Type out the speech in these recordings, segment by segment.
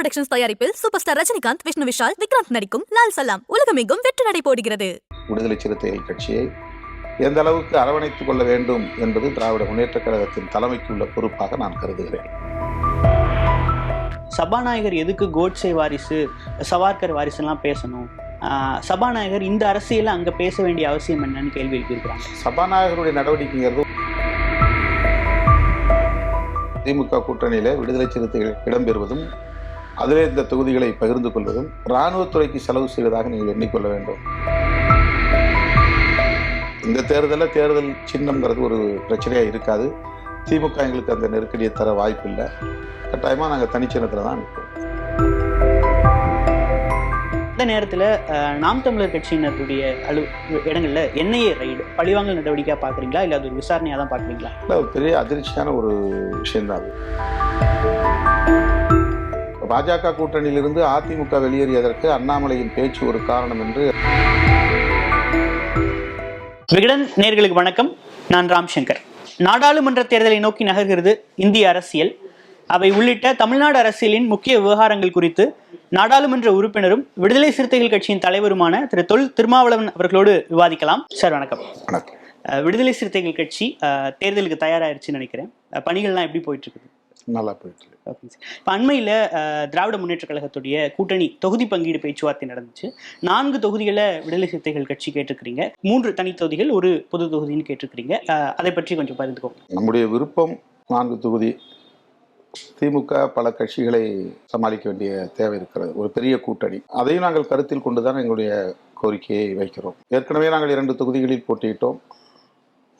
Productions தயாரிப்பில் super star Rajinikanth Vishnu Vishal Vikranth நடிக்கும் லால் சலாம். உலகமெங்கும் வெற்றி நடை போடுகிறது. விடுதலை சிறுத்தைகள் கட்சியை எந்த அளவுக்கு அரவணைத்துக் கொள்ள வேண்டும் என்பது திராவிட முன்னேற்றக் கழகத்தின் தலைமைக்கு உள்ள பொறுப்பாக நான் கருதுகிறேன். சபாநாயகர் எதுக்கு கோட்சே வாரிசு சவார்கர் வாரிசுலாம் பேசணும்? ஆஹ் சபாநாயகர் இந்த அரசியல அங்க பேச வேண்டிய அவசியம் என்னன்னு கேள்வி எழுப்பியிருக்கிறாங்க. சபாநாயகருடைய நடவடிக்கைங்கிறது திமுக கூட்டணியில விடுதலை சிறுத்தைகள் இடம்பெறுவதும் அதிலே இந்த தொகுதிகளை பகிர்ந்து கொள்வதும் இராணுவத்துறைக்கு செலவு செய்வதாக நீங்கள் எண்ணிக்கொள்ள வேண்டும். இந்த தேர்தலில் தேர்தல் சின்னம்ங்கிறது ஒரு பிரச்சனையா இருக்காது. திமுக எங்களுக்கு அந்த நெருக்கடியை தர வாய்ப்பு இல்லை கட்டாயமாக நாங்கள் தனிச்சின்னத்தில் தான் நிற்போம். இந்த நேரத்துல நாம் தமிழர் கட்சியினருடைய அலு இடங்கள்ல என்ஐஏ ரைடு பழிவாங்கல் நடவடிக்கையா பாக்குறீங்களா? இல்ல அது ஒரு விசாரணையா தான் பாக்குறீங்களா? இல்லை பெரிய அதிர்ச்சியான ஒரு விஷயம்தான் அது. பாஜக கூட்டணியிலிருந்து அதிமுக வெளியேறியதற்கு அண்ணாமலையின் பேச்சு ஒரு காரணம் என்று விகடன் நேர்களுக்கு வணக்கம். நான் ராம் சங்கர் நாடாளுமன்ற தேர்தலை நோக்கி நகர்கிறது இந்திய அரசியல். அவை உள்ளிட்ட தமிழ்நாடு அரசியலின் முக்கிய விவகாரங்கள் குறித்து நாடாளுமன்ற உறுப்பினரும் விடுதலை சிறுத்தைகள் கட்சியின் தலைவருமான திரு தொல் திருமாவளவன் அவர்களோடு விவாதிக்கலாம். சார் வணக்கம். விடுதலை சிறுத்தைகள் கட்சி தேர்தலுக்கு தயாராயிருச்சுன்னு நினைக்கிறேன். பணிகள்லாம் எப்படி போயிட்டு இருக்குது? நல்லா போயிட்டு இருக்கு. சார் இப்போ அண்மையில் திராவிட முன்னேற்ற கழகத்துடைய கூட்டணி தொகுதி பங்கீடு பேச்சுவார்த்தை நடந்துச்சு. நான்கு தொகுதிகளை விடுதலை சிறுத்தைகள் கட்சி கேட்டிருக்கிறீங்க. மூன்று தனி தொகுதிகள் ஒரு பொது தொகுதின்னு கேட்டிருக்கிறீங்க. அதை பற்றி கொஞ்சம் பகிர்ந்துக்கோங்க. நம்முடைய விருப்பம் நான்கு தொகுதி. திமுக பல கட்சிகளை சமாளிக்க வேண்டிய தேவை இருக்கிறது. ஒரு பெரிய கூட்டணி. அதையும் நாங்கள் கருத்தில் கொண்டுதான் எங்களுடைய கோரிக்கையை வைக்கிறோம். ஏற்கனவே நாங்கள் இரண்டு தொகுதிகளில் போட்டியிட்டோம்.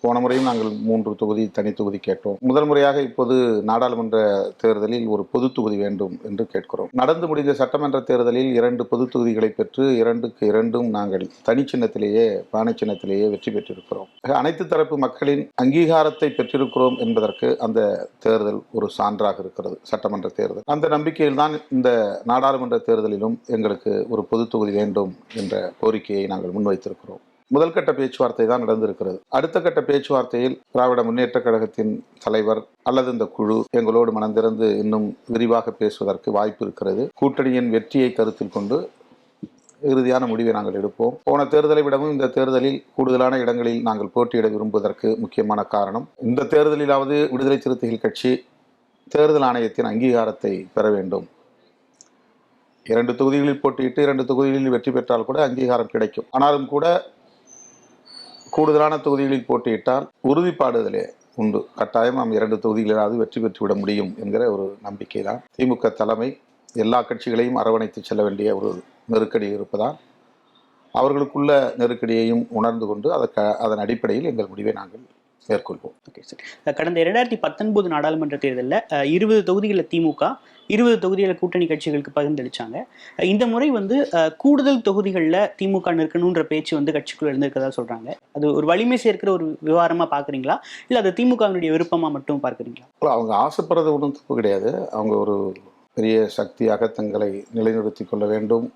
போன முறையும் நாங்கள் மூன்று தொகுதி தனி தொகுதி கேட்டோம். முதல் முறையாக இப்போது நாடாளுமன்ற தேர்தலில் ஒரு பொது தொகுதி வேண்டும் என்று கேட்கிறோம். நடந்து முடிந்த சட்டமன்ற தேர்தலில் இரண்டு பொது தொகுதிகளை பெற்று இரண்டுக்கு இரண்டும் நாங்கள் தனி சின்னத்திலேயே பானை சின்னத்திலேயே வெற்றி பெற்றிருக்கிறோம். அனைத்து தரப்பு மக்களின் அங்கீகாரத்தை பெற்றிருக்கிறோம் என்பதற்கு அந்த தேர்தல் ஒரு சான்றாக இருக்கிறது சட்டமன்ற தேர்தல். அந்த நம்பிக்கையில் தான் இந்த நாடாளுமன்ற தேர்தலிலும் எங்களுக்கு ஒரு பொது தொகுதி வேண்டும் என்ற கோரிக்கையை நாங்கள் முன்வைத்திருக்கிறோம். முதல் கட்ட பேச்சுவார்த்தை தான் நடந்திருக்கிறது. அடுத்த கட்ட பேச்சுவார்த்தையில் திராவிட முன்னேற்ற கழகத்தின் தலைவர் அல்லது இந்த குழு எங்களோடு மனந்திறந்து இன்னும் விரிவாக பேசுவதற்கு வாய்ப்பு இருக்கிறது. கூட்டணியின் வெற்றியை கருத்தில் கொண்டு இறுதியான முடிவை நாங்கள் எடுப்போம். போன தேர்தலை விடவும் இந்த தேர்தலில் கூடுதலான இடங்களில் நாங்கள் போட்டியிட விரும்புவதற்கு முக்கியமான காரணம் இந்த தேர்தலிலாவது விடுதலை சிறுத்தைகள் கட்சி தேர்தல் ஆணையத்தின் அங்கீகாரத்தை பெற வேண்டும். இரண்டு தொகுதிகளில் போட்டியிட்டு இரண்டு தொகுதிகளில் வெற்றி பெற்றால் கூட அங்கீகாரம் கிடைக்கும். ஆனாலும் கூட கூடுதலான தொகுதிகளில் போட்டியிட்டால் உறுதிப்பாடுதலே உண்டு. கட்டாயம் நாம் இரண்டு தொகுதிகளிலாவது வெற்றி பெற்றுவிட முடியும் என்கிற ஒரு நம்பிக்கை தான் திமுக தலைமை எல்லா கட்சிகளையும் அரவணைத்து செல்ல வேண்டிய ஒரு நெருக்கடி இருப்பதால் அவர்களுக்குள்ள நெருக்கடியையும் உணர்ந்து கொண்டு அதற்கு அதன் அடிப்படையில் எங்கள் முடிவை நாங்கள் மேற்கொள்வோம். Okay sir. கடந்த இரண்டாயிரத்தி பத்தொன்பது நாடாளுமன்ற தேர்தலில் இருபது தொகுதிகளில் திமுக இருபது தொகுதிகளில் கூட்டணி கட்சிகளுக்கு பகிர்ந்தளிச்சாங்க. இந்த முறை வந்து கூடுதல் தொகுதிகளில் திமுக நிற்கணுன்ற பேச்சு வந்து கட்சிக்குள்ள இருந்திருக்கதா சொல்றாங்க. அது ஒரு வலிமை சேர்க்கிற ஒரு விவகாரமா பாக்குறீங்களா? இல்ல அது திமுகவினுடைய விருப்பமா மட்டும் பார்க்குறீங்களா? இல்ல, அவங்க ஆசைப்படுறது ஒன்றும் தப்பு கிடையாது. அவங்க ஒரு பெரிய சக்தியாக தங்களை நிலைநிறுத்தி கொள்ள வேண்டும்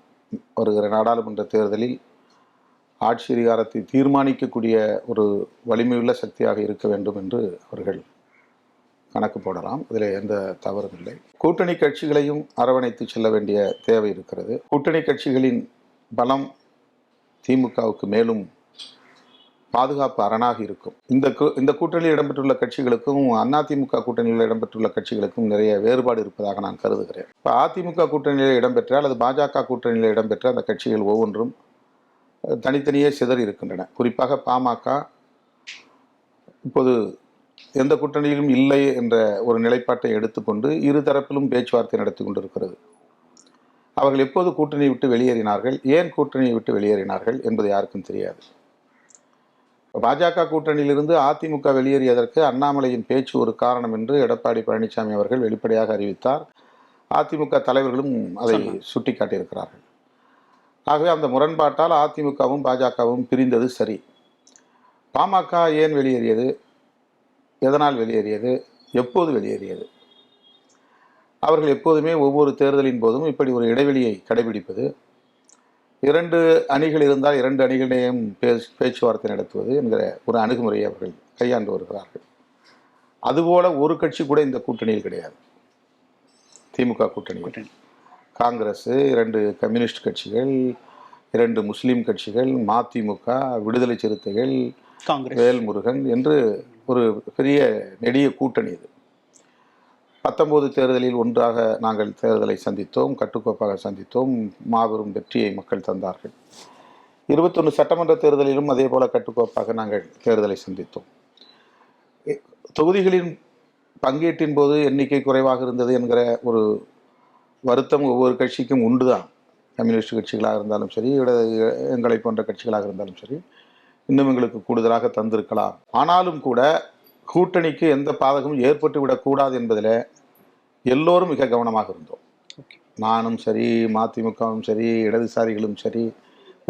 வருகிற நாடாளுமன்ற தேர்தலில் ஆட்சி அதிகாரத்தை தீர்மானிக்கக்கூடிய ஒரு வலிமையுள்ள சக்தியாக இருக்க வேண்டும் என்று அவர்கள் கணக்கு போடலாம். இதில் எந்த தவறும் இல்லை. கூட்டணி கட்சிகளையும் அரவணைத்து செல்ல வேண்டிய தேவை இருக்கிறது. கூட்டணி கட்சிகளின் பலம் திமுகவுக்கு மேலும் பாதுகாப்பு அரணாக இருக்கும். இந்த இந்த கூட்டணியில் இடம்பெற்றுள்ள கட்சிகளுக்கும் அதிமுக கூட்டணியில் இடம்பெற்றுள்ள கட்சிகளுக்கும் நிறைய வேறுபாடு இருப்பதாக நான் கருதுகிறேன். இப்போ அதிமுக கூட்டணியில் இடம்பெற்றால் அல்லது பாஜக கூட்டணியில் இடம்பெற்ற அந்த கட்சிகள் ஒவ்வொன்றும் தனித்தனியே சிதறி இருக்கின்றன. குறிப்பாக பாமக இப்போது எந்த கூட்டணியிலும் இல்லை என்ற ஒரு நிலைப்பாட்டை எடுத்துக்கொண்டு இரு தரப்பிலும் பேச்சுவார்த்தை நடத்தி கொண்டிருக்கிறது. அவர்கள் எப்போது கூட்டணியை விட்டு வெளியேறினார்கள்? ஏன் கூட்டணியை விட்டு வெளியேறினார்கள் என்பது யாருக்கும் தெரியாது. பாஜக கூட்டணியிலிருந்து அதிமுக வெளியேறியதற்கு அண்ணாமலையின் பேச்சு ஒரு காரணம் என்று எடப்பாடி பழனிசாமி அவர்கள் வெளிப்படையாக அறிவித்தார். அதிமுக தலைவர்களும் அதை சுட்டிக்காட்டியிருக்கிறார்கள். ஆகவே அந்த முரண்பாட்டால் அதிமுகவும் பாஜகவும் பிரிந்தது சரி. பாமக ஏன் வெளியேறியது? எதனால் வெளியேறியது? எப்போது வெளியேறியது? அவர்கள் எப்போதுமே ஒவ்வொரு தேர்தலின் போதும் இப்படி ஒரு இடைவெளியை கடைபிடிப்பது இரண்டு அணிகள் இருந்தால் இரண்டு அணிகளையும் பேச்சு பேச்சுவார்த்தை நடத்துவது என்கிற ஒரு அணுகுமுறையை அவர்கள் கையாண்டு வருகிறார்கள். அதுபோல ஒரு கட்சி கூட இந்த கூட்டணியில் கிடையாது. திமுக கூட்டணி கூட்டணி. காங்கிரஸ் இரண்டு கம்யூனிஸ்ட் கட்சிகள் இரண்டு முஸ்லீம் கட்சிகள் மதிமுக விடுதலை சிறுத்தைகள் காங்கிரஸ். வேல்முருகன் என்று ஒரு பெரிய நெடிய கூட்டணி இது. பத்தொன்பது தேர்தலில் ஒன்றாக நாங்கள் தேர்தலை சந்தித்தோம் கட்டுக்கோப்பாக சந்தித்தோம் மாபெரும் வெற்றியை மக்கள் தந்தார்கள். இருபத்தொன்று சட்டமன்ற தேர்தலிலும் அதே போல கட்டுக்கோப்பாக நாங்கள் தேர்தலை சந்தித்தோம். தொகுதிகளின் பங்கீட்டின் போது எண்ணிக்கை குறைவாக இருந்தது என்கிற ஒரு வருத்தம் ஒவ்வொரு கட்சிக்கும் உண்டுதான். கம்யூனிஸ்ட் கட்சிகளாக இருந்தாலும் சரி இடது எங்களை போன்ற கட்சிகளாக இருந்தாலும் சரி இன்னும் எங்களுக்கு கூடுதலாக தந்திருக்கலாம். ஆனாலும் கூட கூட்டணிக்கு எந்த பாதகமும் ஏற்பட்டு விடக்கூடாது என்பதில் எல்லோரும் மிக கவனமாக இருந்தோம். நானும் சரி மதிமுகவும் சரி இடதுசாரிகளும் சரி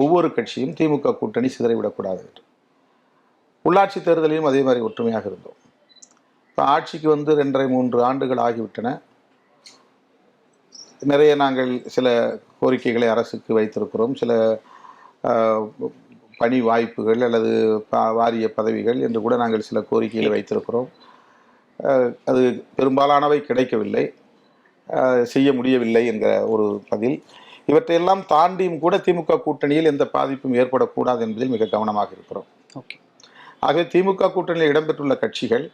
ஒவ்வொரு கட்சியும் திமுக கூட்டணி சிதறிவிடக்கூடாது என்று. உள்ளாட்சி தேர்தலிலும் அதே மாதிரி ஒற்றுமையாக இருந்தோம். இப்போ ஆட்சிக்கு வந்து ரெண்டரை மூன்று ஆண்டுகள் ஆகிவிட்டன. நிறைய நாங்கள் சில கோரிக்கைகளை அரசுக்கு வைத்திருக்கிறோம். சில பணி வாய்ப்புகள் அல்லது வாரிய பதவிகள் என்று கூட நாங்கள் சில கோரிக்கைகளை வைத்திருக்கிறோம். அது பெரும்பாலானவை கிடைக்கவில்லை. செய்ய முடியவில்லை என்கிற ஒரு பதில். இவற்றையெல்லாம் தாண்டியும் கூட திமுக கூட்டணியில் எந்த பாதிப்பும் ஏற்படக்கூடாது என்பதில் மிக கவனமாக இருக்கிறோம். ஓகே. ஆகவே திமுக கூட்டணியில் இடம்பெற்றுள்ள கட்சிகள்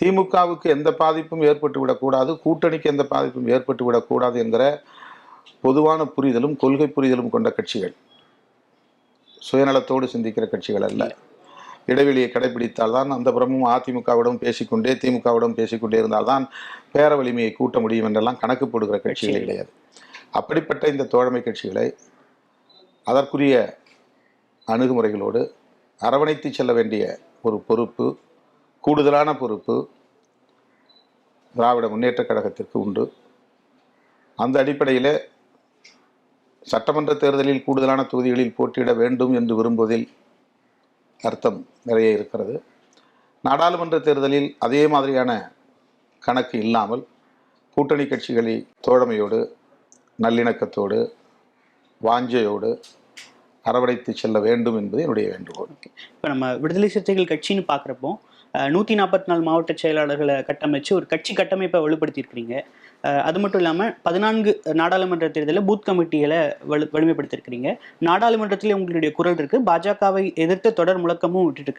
திமுகவுக்கு எந்த பாதிப்பும் ஏற்பட்டு விடக்கூடாது கூட்டணிக்கு எந்த பாதிப்பும் ஏற்பட்டு விடக்கூடாது என்கிற பொதுவான புரிதலும் கொள்கை புரிதலும் கொண்ட கட்சிகள். சுயநலத்தோடு சிந்திக்கிற கட்சிகள் அல்ல. இடைவெளியை கடைபிடித்தால் தான் அந்த புறமும் அதிமுகவிடம் பேசிக்கொண்டே திமுகவிடம் பேசிக்கொண்டே இருந்தால்தான் பேர வலிமையை கூட்ட முடியும் என்றெல்லாம் கணக்கு போடுகிற கட்சிகள் கிடையாது. அப்படிப்பட்ட இந்த தோழமை கட்சிகளை அதற்குரிய அணுகுமுறைகளோடு அரவணைத்து செல்ல வேண்டிய ஒரு பொறுப்பு கூடுதலான பொறுப்பு திராவிட முன்னேற்றக் கழகத்திற்கு உண்டு. அந்த அடிப்படையில் சட்டமன்ற தேர்தலில் கூடுதலான தொகுதிகளில் போட்டியிட வேண்டும் என்று விரும்புவதில் அர்த்தம் நிறைய இருக்கிறது. நாடாளுமன்ற தேர்தலில் அதே மாதிரியான கணக்கு இல்லாமல் கூட்டணி கட்சிகளை தோழமையோடு நல்லிணக்கத்தோடு வாஞ்சையோடு அரவணைத்து செல்ல வேண்டும் என்பது என்னுடைய வேண்டுகோள். இப்போ நம்ம விடுதலை சிறுத்தைகள் கட்சின்னு பார்க்குறப்போ நூற்றி நாற்பத்தி நாலு மாவட்ட செயலாளர்களை கட்டமைச்சு ஒரு கட்சி கட்டமைப்பை வலுப்படுத்தியிருக்கிறீங்க. அது மட்டும் இல்லாமல் பதினான்கு நாடாளுமன்ற தேர்தலில் பூத் கமிட்டிகளை வலு வலிமைப்படுத்திருக்கிறீங்க. நாடாளுமன்றத்திலே உங்களுடைய குரல் இருக்கு. பாஜகவை எதிர்த்து தொடர் முழக்கமும் விட்டுட்டு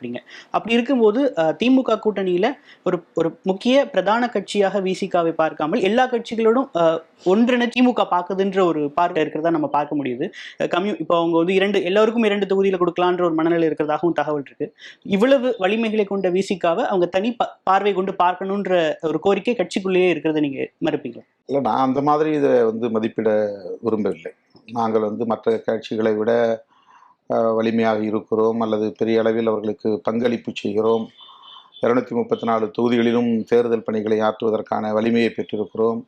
அப்படி இருக்கும்போது திமுக கூட்டணியில் ஒரு ஒரு முக்கிய பிரதான கட்சியாக விசிகாவை பார்க்காமல் எல்லா கட்சிகளோடும் ஒன்றின திமுக பார்க்குதுன்ற ஒரு பார்க்க இருக்கிறதா நம்ம பார்க்க முடியுது. கம்யூ இப்போ அவங்க வந்து இரண்டு எல்லாருக்கும் இரண்டு தொகுதியில் கொடுக்கலான்ற ஒரு மனநிலை இருக்கிறதாகவும் தகவல் இருக்கு. இவ்வளவு வலிமைகளை கொண்ட விசிகாவை அவங்க தனி பார்வை கொண்டு பார்க்கணுன்ற ஒரு கோரிக்கை கட்சிக்குள்ளேயே இருக்கிறத நீங்க மறுப்பீங்க? இல்லை நான் அந்த மாதிரி இதை வந்து மதிப்பிட விரும்பவில்லை. நாங்கள் வந்து மற்ற கட்சிகளை விட வலிமையாக இருக்கிறோம் அல்லது பெரிய அளவில் அவர்களுக்கு பங்களிப்பு செய்கிறோம். இருநூத்தி முப்பத்தி நாலு தொகுதிகளிலும் தேர்தல் பணிகளை ஆற்றுவதற்கான வலிமையை பெற்றிருக்கிறோம்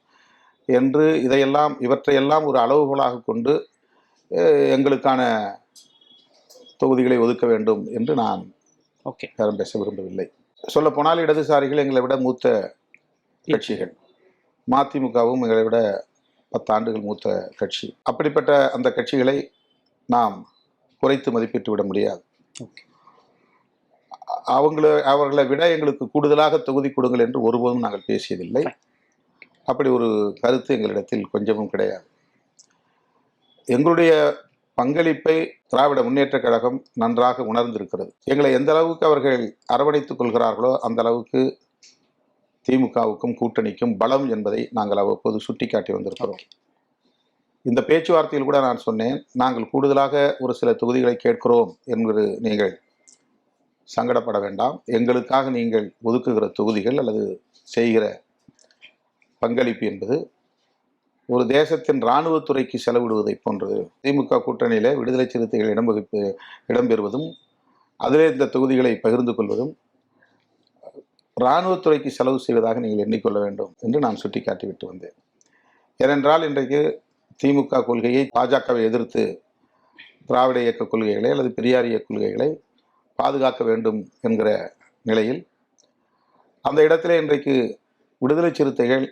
என்று இதையெல்லாம் இவற்றையெல்லாம் ஒரு அளவுகோலாக கொண்டு எங்களுக்கான தொகுதிகளை ஒதுக்க வேண்டும் என்று நான் ஓகே. பேரம் பேச விரும்பவில்லை. சொல்லப்போனால் இடதுசாரிகள் எங்களை விட மூத்த கட்சிகள். மதிமுகவும் எங்களை விட பத்தாண்டுகள் மூத்த கட்சி. அப்படிப்பட்ட அந்த கட்சிகளை நாம் குறைத்து மதிப்பிட்டு விட முடியாது. அவங்கள அவர்களை விட எங்களுக்கு கூடுதலாக தொகுதி கொடுங்கள் என்று ஒருபோதும் நாங்கள் பேசியதில்லை. அப்படி ஒரு கருத்து எங்களிடத்தில் கொஞ்சமும் கிடையாது. எங்களுடைய பங்களிப்பை திராவிட முன்னேற்றக் கழகம் நன்றாக உணர்ந்திருக்கிறது. எங்களை எந்த அளவுக்கு அவர்கள் அரவணைத்துக் கொள்கிறார்களோ அந்த அளவுக்கு திமுகவுக்கும் கூட்டணிக்கும் பலம் என்பதை நாங்கள் அவ்வப்போது சுட்டிக்காட்டி வந்திருக்கிறோம். இந்த பேச்சுவார்த்தையில் கூட நான் சொன்னேன் நாங்கள் கூடுதலாக ஒரு சில தொகுதிகளை கேட்கிறோம் என்று நீங்கள் சங்கடப்பட வேண்டாம். எங்களுக்காக நீங்கள் ஒதுக்குகிற தொகுதிகள் அல்லது செய்கிற பங்களிப்பு என்பது ஒரு தேசத்தின் இராணுவத்துறைக்கு செலவிடுவதைப் போன்றது. திமுக கூட்டணியில விடுதலை சிறுத்தைகள் இடம் வகிப்பு இடம்பெறுவதும் அதிலே இந்த தொகுதிகளை பகிர்ந்து கொள்வதும் இராணுவத்துறைக்கு செலவு செய்வதாக நீங்கள் எண்ணிக்கொள்ள வேண்டும் என்று நான் சுட்டிக்காட்டிவிட்டு வந்தேன். ஏனென்றால் இன்றைக்கு திமுக கொள்கையை பாஜகவை எதிர்த்து திராவிட இயக்க கொள்கைகளை அல்லது பெரியாரிய கொள்கைகளை பாதுகாக்க வேண்டும் என்கிற நிலையில் அந்த இடத்திலே இன்றைக்கு விடுதலை சிறுத்தைகள்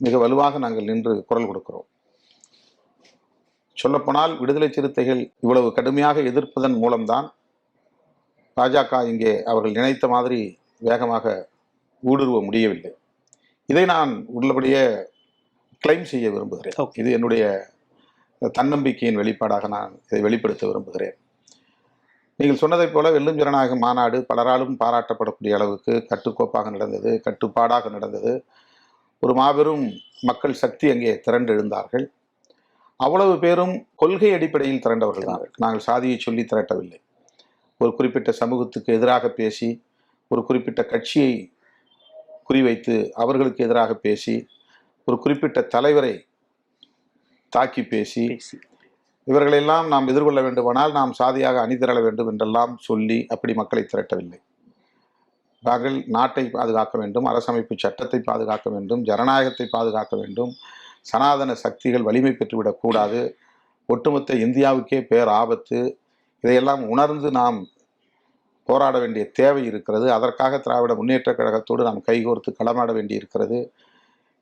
மிக வலுவாக நாங்கள் நின்று குரல் கொடுக்கிறோம். சொல்லப்போனால் விடுதலை சிறுத்தைகள் இவ்வளவு கடுமையாக எதிர்ப்பதன் மூலம்தான் பாஜக இங்கே அவர்கள் நினைத்த மாதிரி வேகமாக ஊடுருவ முடியவில்லை. இதை நான் உள்ளபடியே கிளைம் செய்ய விரும்புகிறேன். இது என்னுடைய தன்னம்பிக்கையின் வெளிப்பாடாக நான் இதை வெளிப்படுத்த விரும்புகிறேன். நீங்கள் சொன்னதைப் போல வெல்லும் ஜனநாயக மாநாடு பலராலும் பாராட்டப்படக்கூடிய அளவுக்கு கட்டுக்கோப்பாக நடந்தது கட்டுப்பாடாக நடந்தது. ஒரு மாபெரும் மக்கள் சக்தி அங்கே திரண்டு எழுந்தார்கள் அவ்வளவு பேரும் கொள்கை அடிப்படையில் திரண்டவர்கள் தான் நாங்கள் சாதியை சொல்லி திரட்டவில்லை. ஒரு குறிப்பிட்ட சமூகத்துக்கு எதிராக பேசி ஒரு குறிப்பிட்ட கட்சியை குறிவைத்து அவர்களுக்கு எதிராக பேசி ஒரு குறிப்பிட்ட தலைவரை தாக்கி பேசி இவர்களெல்லாம் நாம் எதிர்கொள்ள வேண்டுமானால் நாம் சாதியாக அணிதிரள வேண்டும் என்றெல்லாம் சொல்லி அப்படி மக்களை திரட்டவில்லை. நாங்கள் நாட்டை பாதுகாக்க வேண்டும் அரசமைப்பு சட்டத்தை பாதுகாக்க வேண்டும் ஜனநாயகத்தை பாதுகாக்க வேண்டும். சனாதன சக்திகள் வலிமை பெற்றுவிடக்கூடாது ஒட்டுமொத்த இந்தியாவுக்கே பேர் ஆபத்து இதையெல்லாம் உணர்ந்து நாம் போராட வேண்டிய தேவை இருக்கிறது அதற்காக திராவிட முன்னேற்றக் கழகத்தோடு நாம் கைகோர்த்து களமாட வேண்டி இருக்கிறது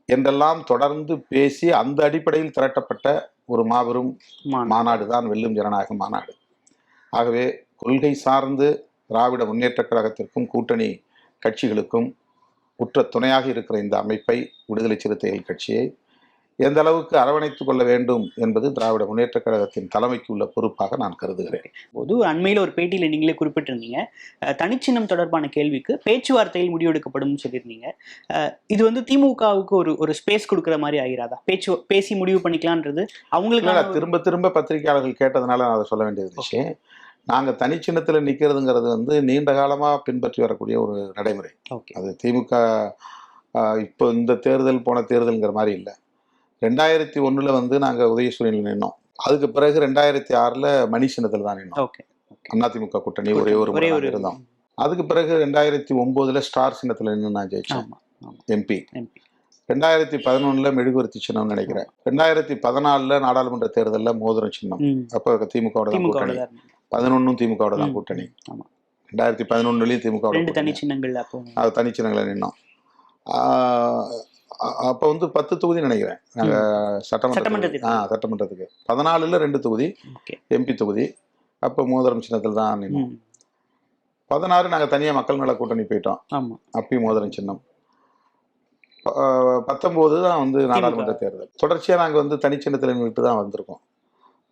என்றெல்லாம் தொடர்ந்து பேசி அந்த அடிப்படையில் திரட்டப்பட்ட ஒரு மாபெரும் மாநாடு. தான் வெல்லும் ஜனநாயக மாநாடு ஆகவே கொள்கை சார்ந்து திராவிட முன்னேற்றக் கழகத்திற்கும் கூட்டணி கட்சிகளுக்கும் உற்ற துணையாக இருக்கிற இந்த அமைப்பை விடுதலை சிறுத்தைகள் கட்சியை எந்த அளவுக்கு அரவணைத்துக் கொள்ள வேண்டும் என்பது திராவிட முன்னேற்றக் கழகத்தின் தலைமைக்கு உள்ள பொறுப்பாக நான் கருதுகிறேன். போது அண்மையில் ஒரு பேட்டியில நீங்களே குறிப்பிட்டிருந்தீங்க. தனிச்சின்னம் தொடர்பான கேள்விக்கு பேச்சுவார்த்தையில் முடிவெடுக்கப்படும் சொல்லியிருந்தீங்க. இது வந்து திமுகவுக்கு ஒரு ஒரு ஸ்பேஸ் கொடுக்குற மாதிரி ஆகிறாதா பேச்சு பேசி முடிவு பண்ணிக்கலான்றது அவங்களுக்கு திரும்ப திரும்ப பத்திரிகையாளர்கள் கேட்டதுனால நான் அதை சொல்ல வேண்டியது இருந்துச்சு நாங்க தனிச்சின்னத்தில் நிற்கிறதுங்கிறது வந்து நீண்ட காலமா பின்பற்றி வரக்கூடிய ஒரு நடைமுறை. அது திமுக இப்போ இந்த தேர்தல் போன தேர்தல்ங்கிற மாதிரி இல்லை. ரெண்டாயிரத்தி ஒண்ணுல வந்து நாங்க உதயசூரியனில் நின்னோம். அதுக்கு பிறகு ரெண்டாயிரத்தி ஆறுல மணி சின்னத்தில் தான் நின்னோம். ஓகே அதிமுக கூட்டணி ஒரே ஒரு ஒரே இருந்தோம். அதுக்கு பிறகு ரெண்டாயிரத்தி ஒன்பதுல ஸ்டார் சின்னத்தில் நின்று நான் ஜெயிச்சேன். எம்பி. ரெண்டாயிரத்தி பதினொன்னுல மெழுகுவர்த்தி சின்னம்னு நினைக்கிறேன். ரெண்டாயிரத்தி பதினாலுல நாடாளுமன்ற தேர்தலில் மோதிரம் சின்னம். அப்போ திமுகவோட தான் திமுக கூட்டணி. தான் பதினொன்னும் திமுகவோட தான் கூட்டணி. ஆமா. ரெண்டாயிரத்தி பதினொன்னுலயும் திமுக தனி சின்னங்கள் அது தனிச்சின்னங்களை நின்னோம். அப்போ வந்து பத்து தொகுதி நினைக்கிறேன். நாங்க சட்டமன்ற சட்டமன்றத்துக்கு. ஆ சட்டமன்றத்துக்கு. பதினாலுல ரெண்டு தொகுதி எம்பி தொகுதி அப்போ மோதிரம் சின்னத்தில் தான் நின்னோம். பதினாறு நாங்க தனியா மக்கள் நல கூட்டணி போயிட்டோம். ஆமா. அப்பயும் மோதிரம் சின்னம். ப- பத்தொன்பது தான் வந்து நாடாளுமன்ற தேர்தல். தொடர்ச்சியா நாங்க வந்து தனிச்சின்னத்தில் நின்றுட்டு தான் வந்திருக்கோம்.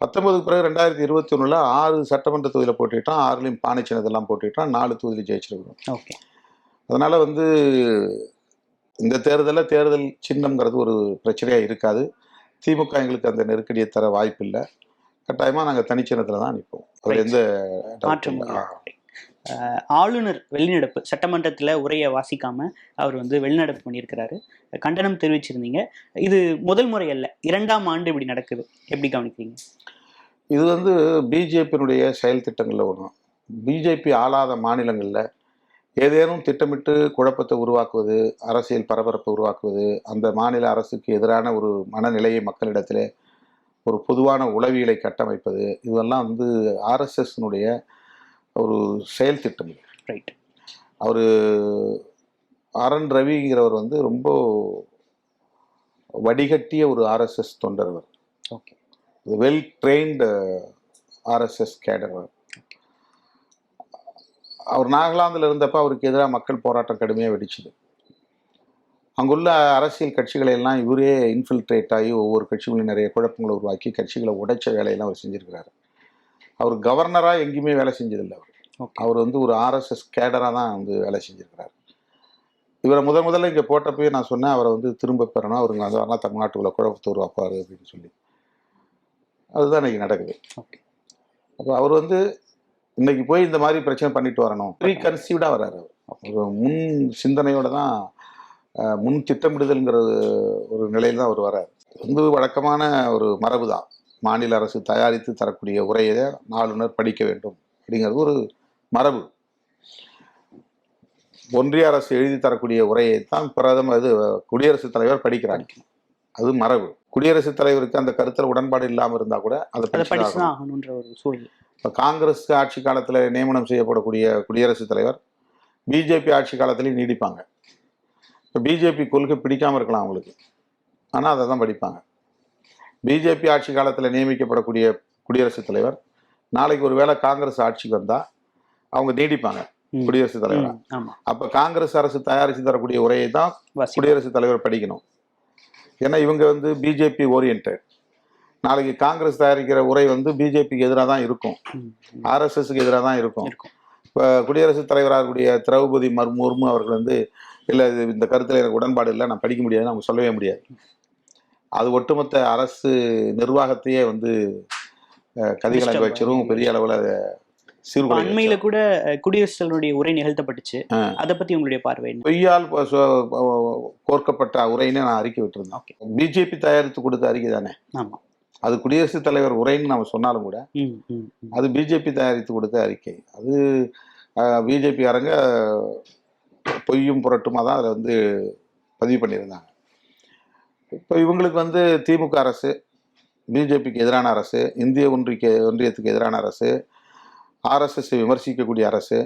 பத்தொன்பதுக்கு பிறகு ரெண்டாயிரத்தி இருபத்தி ஒண்ணுல ஆறு சட்டமன்ற தொகுதியில போட்டிட்டோம். ஆறுலையும் பானை சின்னத்தெல்லாம் போட்டிட்டோம். நாலு தொகுதியில் ஜெயிச்சிருக்கிறோம். ஓகே. அதனால வந்து இந்த தேர்தலில் தேர்தல் சின்னம்ங்கிறது ஒரு பிரச்சனையா இருக்காது. திமுக எங்களுக்கு அந்த நெருக்கடியை தர வாய்ப்பு இல்லை கட்டாயமா நாங்க தனிச்சின்னத்துல தான் நிற்போம் அதுல. எந்த மாற்றம் ஆளுநர் வெளிநடப்பு சட்டமன்றத்துல உரையை வாசிக்காம அவர் வந்து வெளிநடப்பு பண்ணியிருக்கிறாரு. கண்டனம் தெரிவிச்சிருந்தீங்க. இது முதல் முறை அல்ல இரண்டாம் ஆண்டு இப்படி நடக்குது. எப்படி கவனிக்கிறீங்க? இது வந்து பிஜேபியினுடைய செயல் திட்டங்களில் ஒன்று பிஜேபி ஆளாத மாநிலங்களில் ஏதேனும் திட்டமிட்டு குழப்பத்தை உருவாக்குவது அரசியல் பரபரப்பை உருவாக்குவது அந்த மாநில அரசுக்கு எதிரான ஒரு மனநிலையை மக்களிடத்திலே ஒரு பொதுவான உளவியலை கட்டமைப்பது இதெல்லாம் வந்து ஆர்எஸ்எஸ்னுடைய ஒரு செயல் திட்டம். ரைட் அவர் ஆர் என் ரவிங்கிறவர் வந்து ரொம்ப வடிகட்டிய ஒரு ஆர்எஸ்எஸ் தொண்டர் அவர். Okay well trained RSS cadre அவர். அவர் நாகாலாந்தில் இருந்தப்ப அவருக்கு எதிராக மக்கள் போராட்டம் கடுமையாக வெடிச்சுது. அங்குள்ள அரசியல் கட்சிகளை எல்லாம் இவரே இன்ஃபில்ட்ரேட் ஆகி ஒவ்வொரு கட்சிகளையும் நிறைய குழப்பங்களை உருவாக்கி கட்சிகளை உடைச்ச வேலையெல்லாம் அவர் செஞ்சிருக்கிறாரு. அவர் கவர்னராக எங்கேயுமே வேலை செஞ்சதில்லை அவர். அவர் வந்து ஒரு ஆர்எஸ்எஸ் கேடராக தான் வந்து வேலை செஞ்சிருக்கிறார். இவரை முதல் முதல்ல இங்கே போட்டப்பயே நான் சொன்னேன் அவரை வந்து திரும்ப பெறணும் அவருக்கு வந்து வரலாம் தமிழ்நாட்டுக்குள்ள குழப்பத்தை உருவாக்குவார் அப்படின்னு சொல்லி. அதுதான் இன்னைக்கு நடக்குது. அப்போ அவர் வந்து இன்னைக்கு போய் இந்த மாதிரி பிரச்சனை பண்ணிட்டு வரணும். ரீகன்சீவ்டாக வர்றாரு ஒரு முன் சிந்தனையோட தான் முன் திட்டமிடுதல்ங்கிற ஒரு நிலையில் தான் அவர் வர்றாரு. வந்து வழக்கமான ஒரு மரபு தான். மாநில அரசு தயாரித்து தரக்கூடிய உரையை ஆளுநர் படிக்க வேண்டும் அப்படிங்கிறது ஒரு மரபு. ஒன்றிய அரசு எழுதி தரக்கூடிய உரையை தான் பிரதமர் இது குடியரசுத் தலைவர் படிக்கிறாங்க அது மரபு. குடியரசுத் தலைவருக்கு அந்த கருத்தில் உடன்பாடு இல்லாமல் இருந்தால் கூட அதை அதை படிச்சு படிச்சு தான் ஆகணுன்ற ஒரு சூழல். இப்போ காங்கிரஸ் ஆட்சி காலத்தில் நியமனம் செய்யப்படக்கூடிய குடியரசுத் தலைவர் பிஜேபி ஆட்சி காலத்திலையும் நீடிப்பாங்க. இப்போ பிஜேபி கொள்கை பிடிக்காம இருக்கலாம் அவங்களுக்கு. ஆனால் அதை தான் படிப்பாங்க. பிஜேபி ஆட்சி காலத்தில் நியமிக்கப்படக்கூடிய குடியரசுத் தலைவர் நாளைக்கு ஒரு வேளை காங்கிரஸ் ஆட்சிக்கு வந்தால் அவங்க நீடிப்பாங்க. குடியரசுத் தலைவரா. அப்போ காங்கிரஸ் அரசு தயாரித்து தரக்கூடிய உரையை தான் குடியரசுத் தலைவர் படிக்கணும். ஏன்னா இவங்க வந்து பிஜேபி ஓரியன்ட் நாளைக்கு காங்கிரஸ் தயாரிக்கிற உரை வந்து பிஜேபிக்கு எதிராக தான் இருக்கும். ஆர்எஸ்எஸ்க்கு எதிராக தான் இருக்கும். இப்போ குடியரசுத் தலைவராக இருக்கக்கூடிய திரௌபதி மர் முர்மு அவர்கள் வந்து இல்லை இந்த கருத்தில் எனக்கு உடன்பாடு இல்லை நான் படிக்க முடியாதுன்னு அவங்க சொல்லவே முடியாது. அது ஒட்டுமொத்த அரசு நிர்வாகத்தையே வந்து கதிகலங்க Disturb வச்சிரும். பெரிய அளவில் சீர்குலை அண்மையில கூட குடியரசுத் தலைவருடைய உரை நிகழ்த்தப்பட்டுச்சு. அதை பத்தி உங்களுடைய பார்வை பொய்யால் கோர்க்கப்பட்ட உரைன்னு நான் அறிக்கை விட்டுருந்தேன். பிஜேபி தயாரித்து கொடுத்த அறிக்கை தானே? ஆமா. அது குடியரசுத் தலைவர் உரைன்னு நம்ம சொன்னாலும் கூட. அது பிஜேபி தயாரித்து கொடுத்த அறிக்கை. அது பிஜேபி அரங்க பொய்யும் புரட்டுமா தான் அதில் வந்து பதிவு பண்ணியிருந்தாங்க. இப்போ இவங்களுக்கு வந்து திமுக அரசு பிஜேபிக்கு எதிரான அரசு இந்திய ஒன்றிய ஒன்றியத்துக்கு எதிரான அரசு ஆர்எஸ்எஸ் விமர்சிக்கக்கூடிய அரசு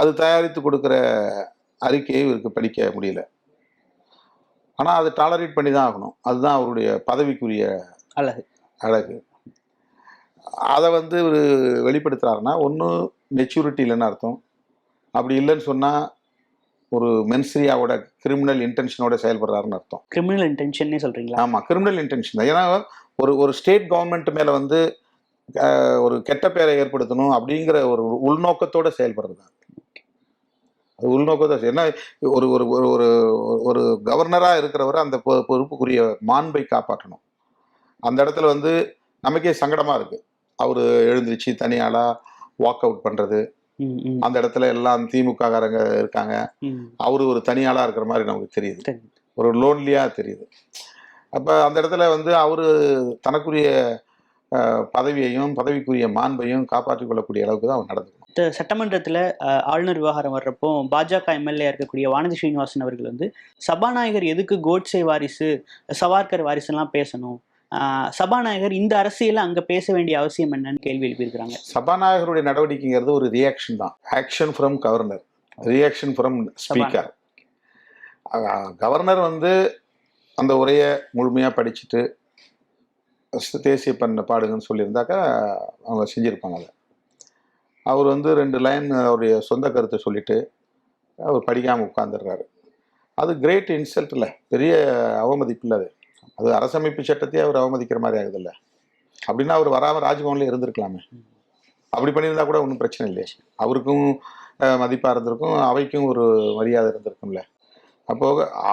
அது தயாரித்து கொடுக்குற அறிக்கையை இவருக்கு படிக்க முடியல. ஆனால் அதை டாலரேட் பண்ணி தான் ஆகணும். அதுதான் அவருடைய பதவிக்குரிய அழகு. அழகு. அதை வந்து ஒரு வெளிப்படுத்துறாருன்னா ஒன்று மெச்சூரிட்டி இல்லைன்னு அர்த்தம். அப்படி இல்லைன்னு சொன்னால் ஒரு மென்ஸ்ரியாவோட கிரிமினல் இன்டென்ஷனோட செயல்படுறாருன்னு அர்த்தம். கிரிமினல் இன்டென்ஷன்னே சொல்றீங்களா? ஆமாம் கிரிமினல் இன்டென்ஷன் தான். ஏன்னா ஒரு ஒரு ஸ்டேட் கவர்மெண்ட் மேலே வந்து ஒரு கெட்ட பெயரை ஏற்படுத்தணும் அப்படிங்கிற ஒரு உள்நோக்கத்தோட செயல்படுறது தான் அது உள்நோக்கத்தோட ஏன்னா ஒரு ஒரு ஒரு ஒரு ஒரு கவர்னராக இருக்கிறவர் அந்த பொறுப்புக்குரிய மாண்பை காப்பாற்றணும். அந்த இடத்துல வந்து நமக்கே சங்கடமாக இருக்குது அவர் எழுந்திருச்சு தனியாளாக வாக் அவுட் பண்ணுறது ம், அந்த இடத்துல எல்லாம் திமுககாரங்க இருக்காங்க. அவர் ஒரு தனியாளாக இருக்கிற மாதிரி நமக்கு தெரியுது. ஒரு லோன்லியாக தெரியுது. அப்போ அந்த இடத்துல வந்து அவர் தனக்குரிய பதவியையும் பதவிக்குரிய மாண்பையும் காப்பாற்றிக் கொள்ளக்கூடிய அளவுக்கு தான் அவர் நடந்துக்கணும் சட்டமன்றத்துல ஆளுநர் விவகாரம் வர்றப்போ பாஜக எம்எல்ஏ இருக்கக்கூடிய வானதி ஸ்ரீனிவாசன் அவர்கள் வந்து சபாநாயகர் எதுக்கு கோட்சே வாரிசு சவார்கர் வாரிசுலாம் பேசணும். சபாநாயகர் இந்த அரசியல அங்க பேச வேண்டிய அவசியம் என்னன்னு கேள்வி எழுப்பியிருக்கிறாங்க. சபாநாயகருடைய நடவடிக்கைங்கிறது ஒரு ரியாக்ஷன் தான். Action from governor reaction from speaker governor வந்து அந்த உரையை முழுமையாக படிச்சுட்டு தேசிய பண்ண பாடுங்கன்னு சொல்லியிருந்தாக்கா அவங்க செஞ்சுருப்பாங்க அதை. அவர் வந்து ரெண்டு லைன் அவருடைய சொந்த கருத்தை சொல்லிட்டு அவர் படிக்காமல் உட்காந்துடுறாரு அது கிரேட் இன்சல்ட் இல்லை பெரிய அவமதிப்பு இல்லை அது. அது அரசமைப்பு சட்டத்தையே அவர் அவமதிக்கிற மாதிரி ஆகுதுல்ல. அப்படின்னா அவர் வராமல் ராஜ்பவன்ல இருந்திருக்கலாமே. அப்படி பண்ணியிருந்தா கூட ஒன்றும் பிரச்சனை இல்லையே. அவருக்கும் மதிப்பாக இருந்திருக்கும் அவைக்கும் ஒரு மரியாதை இருந்திருக்கும்ல. அப்போ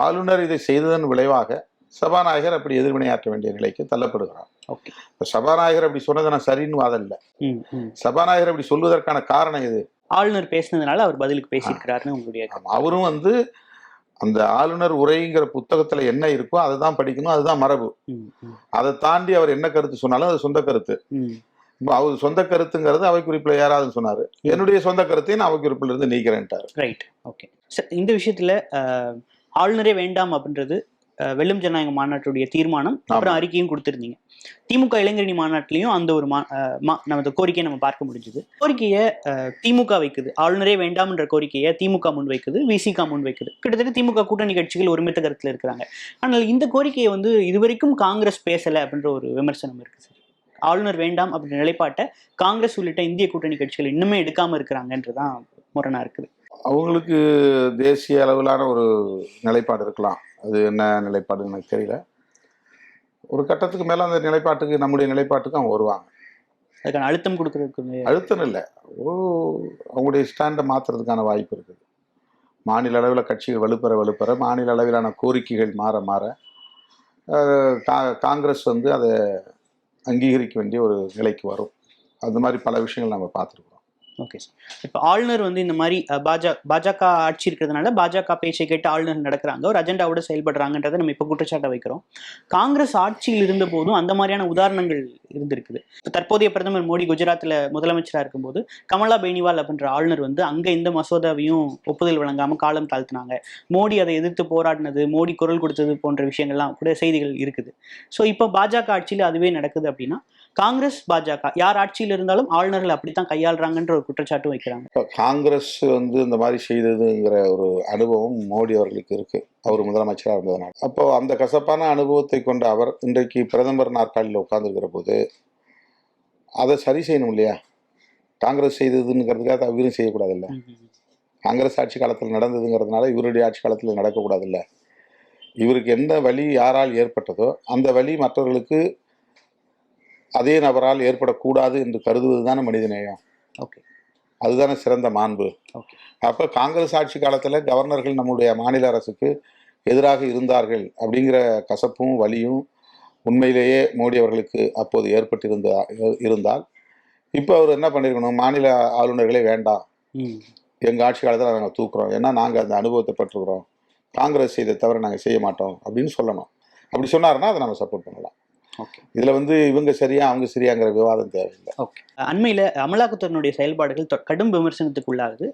ஆளுநர் இதை செய்ததன் விளைவாக சபாநாயகர் அப்படி எதிர்வினையாற்ற வேண்டிய நிலைக்கு தள்ளப்படுகிறார். ஓகே. சபாநாயகர் அப்படி சொன்னதை நான் சரின்னு வாதம் இல்லை. சபாநாயகர் அப்படி சொல்வதற்கான காரணம் எது? ஆளுநர் பேசினதுனால அவர் பதிலுக்கு பேசியிருக்கிறாருன்னு உங்களுடைய அவரும் வந்து அந்த ஆளுநர் உரைங்கிற புத்தகத்துல என்ன இருக்கோ அதை தான் படிக்கணும் அதுதான் மரபு. அதை தாண்டி அவர் என்ன கருத்து சொன்னாலும் அது சொந்த கருத்து. அவர் சொந்த கருத்துங்கிறது அவை குறிப்பில் யாராவது சொன்னாரு என்னுடைய சொந்த கருத்தையும் நான் அவை குறிப்பில் இருந்து நீக்கிறேன்ட்டாரு. ரைட் ஓகே சார் இந்த விஷயத்துல ஆளுநரே வேண்டாம் அப்படின்றது வெல்லும் ஜனநாயக மாநாட்டுடைய தீர்மானம் அப்புறம் அறிக்கையும் கொடுத்திருந்தீங்க. திமுக இளைஞரணி மாநாட்டிலையும் அந்த ஒரு நமது கோரிக்கையை நம்ம பார்க்க முடிஞ்சது. கோரிக்கையை திமுக வைக்குது. ஆளுநரே வேண்டாம்ன்ற கோரிக்கையை திமுக முன் வைக்குது விசிக முன் வைக்குது. கிட்டத்தட்ட திமுக கூட்டணி கட்சிகள் ஒருமித்த கருத்துல இருக்கிறாங்க. ஆனால் இந்த கோரிக்கையை வந்து இதுவரைக்கும் காங்கிரஸ் பேசல அப்படின்ற ஒரு விமர்சனம் இருக்கு சார். ஆளுநர் வேண்டாம் அப்படின்ற நிலைப்பாட்டை காங்கிரஸ் உள்ளிட்ட இந்திய கூட்டணி கட்சிகள் இன்னுமே எடுக்காம இருக்கிறாங்கன்றதான் முரணா இருக்குது. அவங்களுக்கு தேசிய அளவிலான ஒரு நிலைப்பாடு இருக்கலாம். அது என்ன நிலைப்பாடுன்னு எனக்கு தெரியல. ஒரு கட்டத்துக்கு மேலே அந்த நிலைப்பாட்டுக்கு நம்முடைய நிலைப்பாட்டுக்கு அவங்க வருவாங்க. அதுக்கான அழுத்தம் கொடுக்கறதுக்கு அழுத்தம் இல்லை. ஒரு அவங்களுடைய ஸ்டாண்டை மாற்றுறதுக்கான வாய்ப்பு இருக்குது. மாநில அளவில் கட்சிகள் வலுப்பெற வலுப்பெற மாநில அளவிலான கோரிக்கைகள் மாற மாற கா- காங்கிரஸ் வந்து அதை அங்கீகரிக்க வேண்டிய ஒரு நிலைக்கு வரும். அந்த மாதிரி பல விஷயங்கள் நம்ம பார்த்துருக்குறோம். ஓகே சார் இப்போ ஆளுநர் வந்து இந்த மாதிரி பாஜக பாஜக ஆட்சி இருக்கிறதுனால பாஜக பேச்சை கேட்டு ஆளுநர் நடக்கிறாங்க. ஒரு அஜெண்டாவோட செயல்படுறாங்கன்றதை நம்ம இப்போ குற்றச்சாட்டை வைக்கிறோம். காங்கிரஸ் ஆட்சியில் இருந்த போதும் அந்த மாதிரியான உதாரணங்கள் இருந்திருக்குது. இப்போ தற்போதைய பிரதமர் மோடி குஜராத்தில் முதலமைச்சராக இருக்கும்போது கமலா பேனிவால் அப்படின்ற ஆளுநர் வந்து அங்கே இந்த மசோதாவையும் ஒப்புதல் வழங்காமல் காலம் தாழ்த்தினாங்க. மோடி அதை எதிர்த்து போராடினது மோடி குரல் கொடுத்தது போன்ற விஷயங்கள்லாம் கூட செய்திகள் இருக்குது. ஸோ இப்போ பாஜக ஆட்சியில் அதுவே நடக்குது அப்படின்னா காங்கிரஸ் பாஜக. யார் ஆட்சியில் இருந்தாலும் ஆளுநர்கள் அப்படித்தான் கையாளுறாங்கன்ற ஒரு குற்றச்சாட்டும் வைக்கிறாங்க. இப்போ காங்கிரஸ் வந்து இந்த மாதிரி செய்ததுங்கிற ஒரு அனுபவம் மோடி அவர்களுக்கு இருக்கு. அவர் முதலமைச்சராக இருந்ததுனால. அப்போ அந்த கசப்பான அனுபவத்தை கொண்ட அவர் இன்றைக்கு பிரதமர் நாற்காலியில் உட்கார்ந்துருக்கிற போது அதை சரி செய்யணும் இல்லையா? காங்கிரஸ் செய்ததுங்கிறதுக்காக அவரும் செய்யக்கூடாதுல்ல. காங்கிரஸ் ஆட்சி காலத்தில் நடந்ததுங்கிறதுனால இவருடைய ஆட்சி காலத்தில் நடக்கக்கூடாதுல்ல. இவருக்கு எந்த வழி யாரால் ஏற்பட்டதோ அந்த வழி மற்றவர்களுக்கு அதே நபரால் ஏற்படக்கூடாது என்று கருதுவது தானே மனிதநேயம் ஓகே. அதுதானே சிறந்த மாண்பு. அப்போ காங்கிரஸ் ஆட்சி காலத்தில் கவர்னர்கள் நம்முடைய மாநில அரசுக்கு எதிராக இருந்தார்கள் அப்படிங்கிற கசப்பும் வலியும் உண்மையிலேயே மோடி அவர்களுக்கு அப்போது ஏற்பட்டிருந்தா இருந்தால் இப்போ அவர் என்ன பண்ணியிருக்கணும் மாநில ஆளுநர்களே வேண்டாம். எங்கள் ஆட்சி காலத்தில் நாங்கள் தூக்குறோம். ஏன்னா நாங்கள் அந்த அனுபவத்தை பெற்றுக்கிறோம். காங்கிரஸ் செய்த தவிர நாங்கள் செய்ய மாட்டோம் அப்படின்னு சொல்லணும். அப்படி சொன்னாருன்னா அதை நம்ம சப்போர்ட் பண்ணலாம். இதில் வந்து இவங்க சரியா அவங்க சரியாங்கிற விவாதம் தேவையில்லை. ஓகே அண்மையில் அமலாக்கத்துறையினுடைய செயல்பாடுகள் கடும் விமர்சனத்துக்கு உள்ளாகுது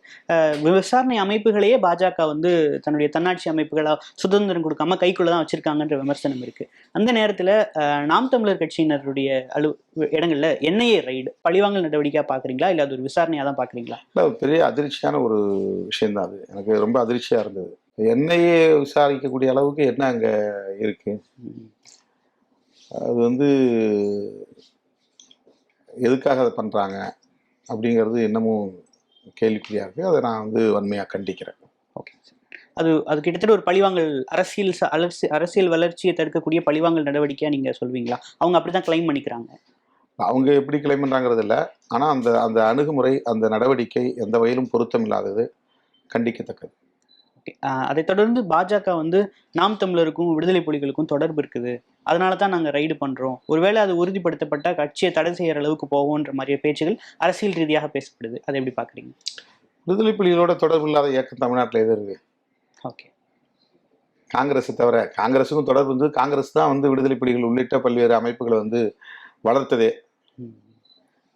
விசாரணை அமைப்புகளையே பாஜக வந்து தன்னுடைய தன்னாட்சி அமைப்புகளா சுதந்திரம் கொடுக்காம கைக்குள்ள தான் வச்சிருக்காங்கன்ற விமர்சனம் இருக்கு. அந்த நேரத்தில் நாம் தமிழர் கட்சியினருடைய அலு இடங்கள்ல என்ஐஏ ரைடு பழிவாங்கல் நடவடிக்கையா பாக்குறீங்களா? இல்ல அது ஒரு விசாரணையா தான் பாக்குறீங்களா பெரிய அதிர்ச்சியான ஒரு விஷயம்தான் அது. எனக்கு ரொம்ப அதிர்ச்சியாக இருந்தது. என்னையே விசாரிக்கக்கூடிய அளவுக்கு என்ன அங்கே இருக்குது ம். அது வந்து எதுக்காக அதை பண்ணுறாங்க அப்படிங்கிறது இன்னமும் கேள்விக்குறியாக இருக்குது அதை நான் வந்து வன்மையாக கண்டிக்கிறேன். ஓகே. அது அது கிட்டத்தட்ட ஒரு பழிவாங்கல் அரசியல் ச- அலர்சி அரசியல் வளர்ச்சியை தடுக்கக்கூடிய பழிவாங்கல் நடவடிக்கையா நீங்க சொல்வீங்களா? அவங்க அப்படிதான் கிளைம் பண்ணிக்கிறாங்க. அவங்க எப்படி கிளைம் பண்ணுறாங்கிறது இல்லை. ஆனால் அந்த அந்த அணுகுமுறை அந்த நடவடிக்கை எந்த வகையிலும் பொருத்தமில்லாதது கண்டிக்கத்தக்கது. ஓகே. அதை தொடர்ந்து பாஜக வந்து நாம் தமிழருக்கும் விடுதலை புலிகளுக்கும் தொடர்பு இருக்குது. அதனால தான் நாங்கள் ரைடு பண்ணுறோம் ஒருவேளை அது உறுதிப்படுத்தப்பட்ட கட்சியை தடை செய்யற அளவுக்கு போவோன்ற மாதிரிய பேச்சுகள் அரசியல் ரீதியாக பேசப்படுது. அதை எப்படி பார்க்குறீங்க? விடுதலை புலிகளோட தொடர்பு இல்லாத இயக்கம் தமிழ்நாட்டில் எது இருக்குது ஓகே. காங்கிரஸை தவிர காங்கிரஸுக்கும் தொடர்பு வந்து காங்கிரஸ் தான் வந்து விடுதலை புலிகள் உள்ளிட்ட பல்வேறு அமைப்புகளை வந்து வளர்த்ததே.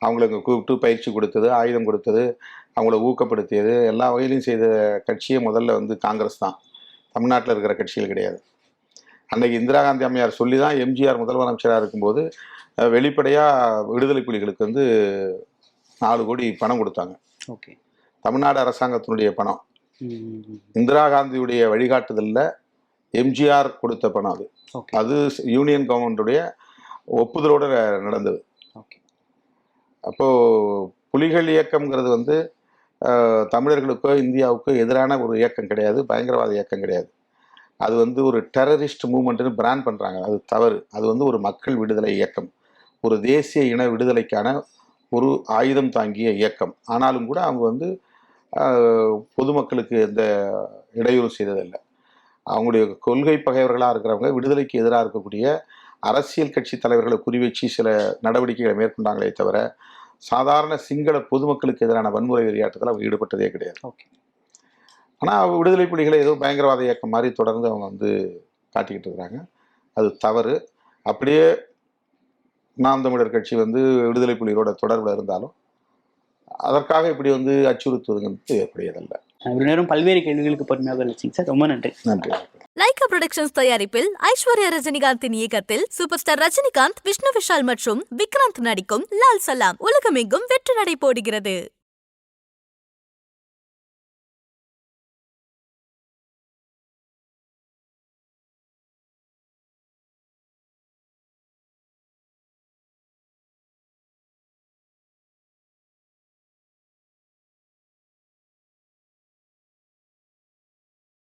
அவங்களுக்கு கூப்பிட்டு பயிற்சி கொடுத்தது ஆயுதம் கொடுத்தது அவங்கள ஊக்கப்படுத்தியது. எல்லா வகையிலையும் செய்த கட்சியே முதல்ல வந்து காங்கிரஸ் தான். தமிழ்நாட்டில் இருக்கிற கட்சிகள் கிடையாது. அன்னைக்கு இந்திரா காந்தி அம்மையார் சொல்லி தான் எம்ஜிஆர் முதல்வரமைச்சராக இருக்கும்போது அஹ், வெளிப்படையா விடுதலை புலிகளுக்கு வந்து நாலு கோடி பணம் கொடுத்தாங்க. ஓகே. தமிழ்நாடு அரசாங்கத்தினுடைய பணம். இந்திரா காந்தியுடைய வழிகாட்டுதலில் எம்ஜிஆர் கொடுத்த பணம் அது. அது யூனியன் கவர்மெண்ட்டுடைய ஒப்புதலோட நடந்தது. ஓகே. அப்போது புலிகள் இயக்கம்ங்கிறது வந்து தமிழர்களுக்கோ இந்தியாவுக்கோ எதிரான ஒரு இயக்கம் கிடையாது பயங்கரவாத இயக்கம் கிடையாது. அது வந்து ஒரு டெரரிஸ்ட் மூமெண்ட்னு பிராண்ட் பண்ணுறாங்க அது தவறு. அது வந்து ஒரு மக்கள் விடுதலை இயக்கம். ஒரு தேசிய இன விடுதலைக்கான ஒரு ஆயுதம் தாங்கிய இயக்கம். ஆனாலும் கூட அவங்க வந்து பொதுமக்களுக்கு எந்த இடையூறு செய்ததில்லை. அவங்களுடைய கொள்கை பகைவர்களாக இருக்கிறவங்க விடுதலைக்கு எதிராக இருக்கக்கூடிய அரசியல் கட்சி தலைவர்களை குறிவச்சு சில நடவடிக்கைகளை மேற்கொண்டாங்களே தவிர சாதாரண சிங்கள பொதுமக்களுக்கு எதிரான வன்முறை விளையாட்டுகள் அவங்க ஈடுபட்டதே கிடையாது. ஓகே. ஆனால் விடுதலை புலிகளை ஏதோ பயங்கரவாத இயக்கம் மாதிரி தொடர்ந்து அவங்க வந்து காட்டிக்கிட்டு இருக்கிறாங்க அது தவறு. அப்படியே நாம் தமிழர் கட்சி வந்து விடுதலை புலிகளோட தொடர்பில் இருந்தாலும் அதற்காக இப்படி வந்து அச்சுறுத்துவதுங்கிறது ஏற்புடையதல்ல. இவ்வளவு நேரம் பல்வேறு கேள்விகளுக்கு பொறுமையாக இருந்துச்சுங்க சார். ரொம்ப நன்றி. நன்றி. லைகா புரொடக்ஷன்ஸ் தயாரிப்பில் ஐஸ்வர்யா ரஜினிகாந்தின் இயக்கத்தில் சூப்பர் ஸ்டார் ரஜினிகாந்த் விஷ்ணு விஷால் மற்றும் விக்ராந்த் நடிக்கும் லால் சலாம். உலகமெங்கும் வெற்றி நடை போடுகிறது.